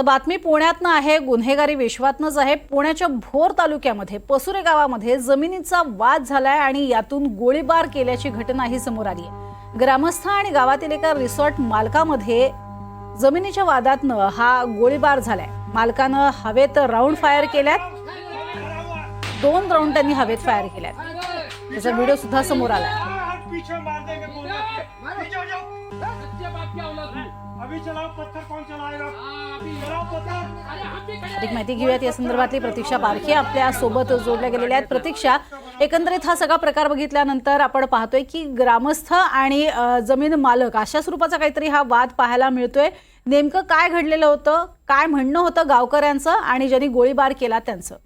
तर बातमी पुण्यातनं आहे गुन्हेगारी विश्वातनंच आहे पुण्याच्या भोर तालुक्यामध्ये पसुरे गावामध्ये जमिनीचा वाद झालाय आणि यातून गोळीबार केल्याची घटनाही समोर आली आहे ग्रामस्थ आणि गावातील एका रिसॉर्ट मालकामध्ये जमिनीच्या वादातनं हा गोळीबार झालाय मालकानं हवेत राऊंड फायर केल्यात दोन राऊंड त्यांनी हवेत फायर केल्यात त्याचा व्हिडिओ सुद्धा समोर आलाय अभी चलाओ पत्थर कौन चलाएगा अधिक माहिती घेऊयात. या संदर्भातली प्रतीक्षा पारखी आपल्यासोबत जोडल्या गेलेल्या आहेत. प्रतीक्षा एकंदरीत हा सगळा प्रकार बघितल्यानंतर आपण पाहतोय की ग्रामस्थ आणि जमीन मालक अशा स्वरूपाचा काहीतरी हा वाद पाहायला मिळतोय. नेमकं काय घडलेलं होतं? काय म्हणणं होतं गावकऱ्यांचं आणि ज्यांनी गोळीबार केला त्यांचं?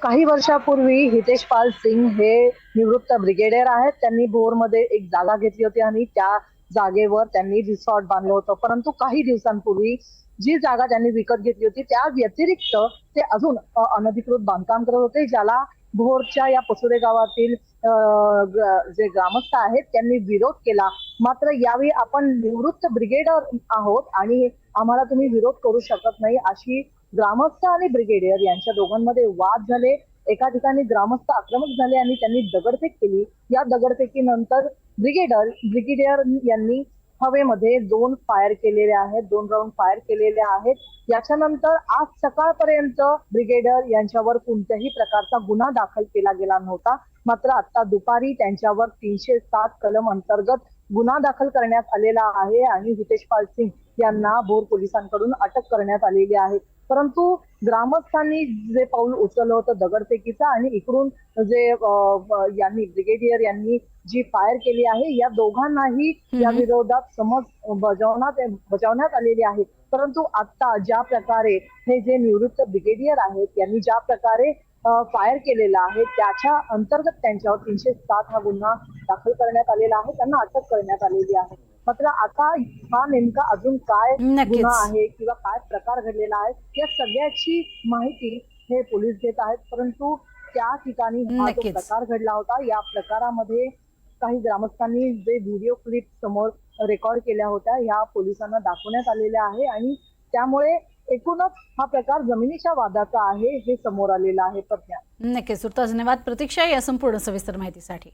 काही वर्षापूर्वी हितेश पाल सिंग हे निवृत्त ब्रिगेडियर आहेत. त्यांनी भोरमध्ये एक जागा घेतली होती आणि त्या जागेवर त्यांनी रिसॉर्ट बांधलं होतं. परंतु काही दिवसांपूर्वी जी जागा त्यांनी विकत घेतली होती त्या व्यतिरिक्त ते अजून अनधिकृत बांधकाम करत होते ज्याला भोरच्या या पसुरे गावातील जे ग्रामस्थ आहेत त्यांनी विरोध केला. मात्र यावेळी आपण निवृत्त ब्रिगेडर आहोत आणि आम्हाला तुम्ही विरोध करू शकत नाही अशी ग्रामस्थ आणि ब्रिगेडियर यांच्या दोघांमध्ये वाद झाले. एका ठिकाणी ग्रामस्थ आक्रमक झाले आणि त्यांनी दगडफेक केली. या दगडफेकीनंतर ब्रिगेडर ब्रिगेडियर यांनी हवेमध्ये दोन फायर केलेले आहेत दोन राऊंड फायर केलेले आहेत. याच्यानंतर आज सकाळपर्यंत ब्रिगेडर यांच्यावर कोणत्याही प्रकारचा गुन्हा दाखल केला गेला नव्हता. मात्र आता दुपारी त्यांच्यावर तीनशे सात कलम अंतर्गत गुन्हा दाखल करण्यात आलेला आहे आणि हितेश पाल सिंग यांना भोर पोलिसांकडून अटक करण्यात आलेली आहे परंतु ग्रामस्थांनी जे पाऊल उचललं होतं दगडफेकीचं आणि इकडून जे यांनी ब्रिगेडियर यांनी जी फायर केली आहे या दोघांनाही या. विरोधात समज बजावण्यात बजावण्यात आलेली आहे परंतु आता ज्या प्रकारे हे जे निवृत्त ब्रिगेडियर आहेत यांनी ज्या प्रकारे फायर केलेला आहे. त्याच्या अंतर्गत त्यांच्यावर तीनशे सात हा गुन्हा दाखल करण्यात आलेला आहे. त्यांना अटक करण्यात आलेली आहे. मात्र आता हा नेमका अजून काय. गुन्हा आहे किंवा काय प्रकार घडलेला आहे या सगळ्याची माहिती हे पोलीस घेत आहेत. परंतु त्या ठिकाणी हा जो. प्रकार घडला होता या प्रकारामध्ये काही ग्रामस्थांनी जे व्हिडिओ क्लिप समोर रेकॉर्ड केल्या होत्या ह्या पोलिसांना दाखवण्यात आलेल्या आहे. आणि त्यामुळे एकूणच हा प्रकार जमिनीच्या वादाचा आहे हे समोर आलेलं आहे प्रज्ञा नक्कीच. धन्यवाद. प्रतीक्षा या संपूर्ण सविस्तर माहितीसाठी.